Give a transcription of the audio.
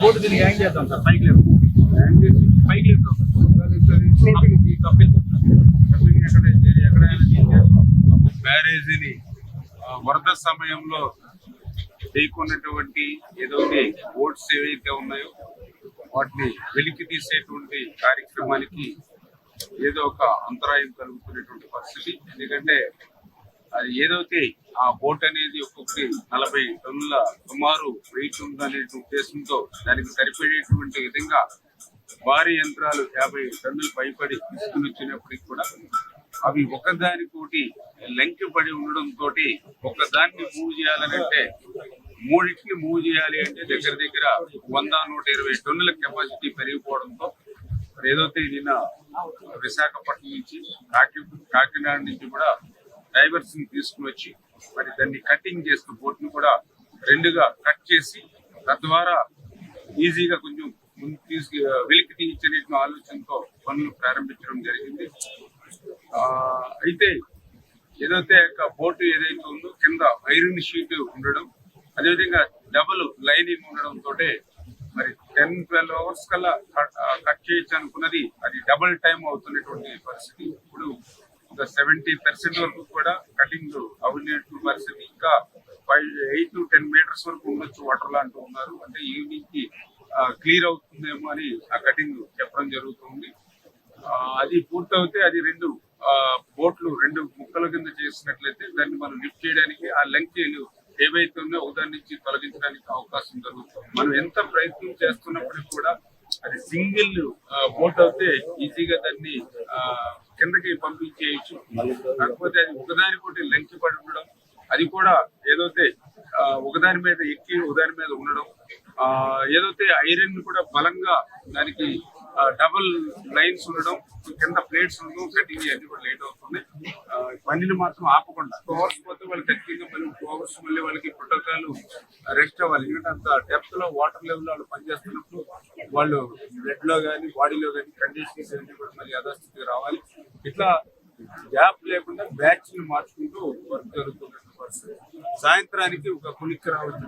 Board దీనికి hang చేద్దాం sir పైకి లేదు హ్యాంగ్ చేసి పైకి ఎక్కడైనా బ్యారేజీని వరద సమయంలో ఢీకొన్నటువంటి ఏదైతే బోట్స్ ఏవైతే ఉన్నాయో వాటిని వెలికి తీసేటువంటి కార్యక్రమానికి ఏదో ఒక అంతరాయం కలుగుతున్నటువంటి పరిస్థితి. ఎందుకంటే అది ఏదైతే ఆ బోట్ అనేది ఒక్కొక్కటి నలభై టన్నుల సుమారు వెయిట్ ఉందనే ఉద్దేశంతో దానికి సరిపడేటువంటి విధంగా భారీ యంత్రాలు యాభై టన్నులు పైపడి తీసుకుని వచ్చినప్పటికి కూడా అవి ఒకదానికోటి లెంకి పడి ఉండడంతో ఒకదాన్ని మూవ్ చేయాలనంటే మూడింటిని మూవ్ చేయాలి అంటే దగ్గర దగ్గర వంద నూట ఇరవై టన్నుల కెపాసిటీ పెరిగిపోవడంతో మరి ఏదైతే నిన్న విశాఖపట్నం నుంచి కాకి కాకినాడ నుంచి కూడా డైవర్స్ని తీసుకుని వచ్చి మరి దాన్ని కటింగ్ చేస్తూ పోర్ట్ని కూడా రెండుగా కట్ చేసి తద్వారా ఈజీగా కొంచెం ముందు తీసుకు వెలికి తీయించే ఆలోచనతో పనులు ప్రారంభించడం జరిగింది. ఆ, అయితే ఏదైతే యొక్క బోటు ఏదైతే ఉందో కింద ఐరన్ షీట్ ఉండడం అదేవిధంగా డబుల్ లైనింగ్ ఉండడం తోటే మరి టెన్ ట్వెల్వ్ అవర్స్ కల్లా కట్ చేయొచ్చు అనుకున్నది అది డబుల్ టైం అవుతున్నటువంటి పరిస్థితి. ఇప్పుడు ఒక సెవెంటీ పర్సెంట్ వరకు కూడా కటింగ్ అవినట్టు పరిస్థితి ఇంకా five eight to ten metres వరకు ఉండొచ్చు వాటర్ లాంటి ఉన్నారు. అంటే ఈవినింగ్కి క్లియర్ అవుతుందేమో అని ఆ కటింగ్ చెప్పడం జరుగుతుంది. ఆ, అది పూర్తవుతే అది రెండు ఆ, బోట్లు రెండు ముక్కల కింద చేసినట్లయితే దాన్ని మనం లిఫ్ట్ చేయడానికి ఆ లెంకేలు ఏవైతే ఉన్నాయో దాని నుంచి తొలగించడానికి అవకాశం జరుగుతుంది మనం ఎంత ప్రయత్నం చేస్తున్నప్పటికీ కూడా అది సింగిల్ బోట్ అయితే ఈజీగా దాన్ని ఆ, కిందకి పంపించేయచ్చు. కాకపోతే అది ఒకదానికొకటి లెంకి పడి ఉండడం అది కూడా ఏదైతే ఒకదాని మీద ఎక్కి ఒకదాని మీద ఉండడం ఏదైతే ఐరన్ కూడా బలంగా దానికి డబుల్ లైన్స్ ఉండడం కింద ప్లేట్స్ ఉండడం కటింగ్ అన్ని కూడా లేట్ అవుతుంది. పనిని మాత్రం ఆపకుండా టూ అవర్స్ పోతే వాళ్ళు ఖచ్చితంగా మళ్ళీ టూ అవర్స్ మళ్ళీ వాళ్ళకి ప్రోటోకాల్ రెస్ట్ అవ్వాలి. ఎందుకంటే అంత డెప్త్లో వాటర్ లెవెల్ వాళ్ళు పనిచేస్తున్నప్పుడు వాళ్ళు బ్లడ్లో కానీ బాడీలో కానీ కండిషన్స్ అన్ని కూడా మళ్ళీ యథాస్థితికి రావాలి. ఇట్లా గ్యాప్ లేకుండా బ్యాచ్ని మార్చుకుంటూ వర్క్ జరుగుతున్నట్టు సాయంత్రానికి ఒక కులిక్కి రావచ్చు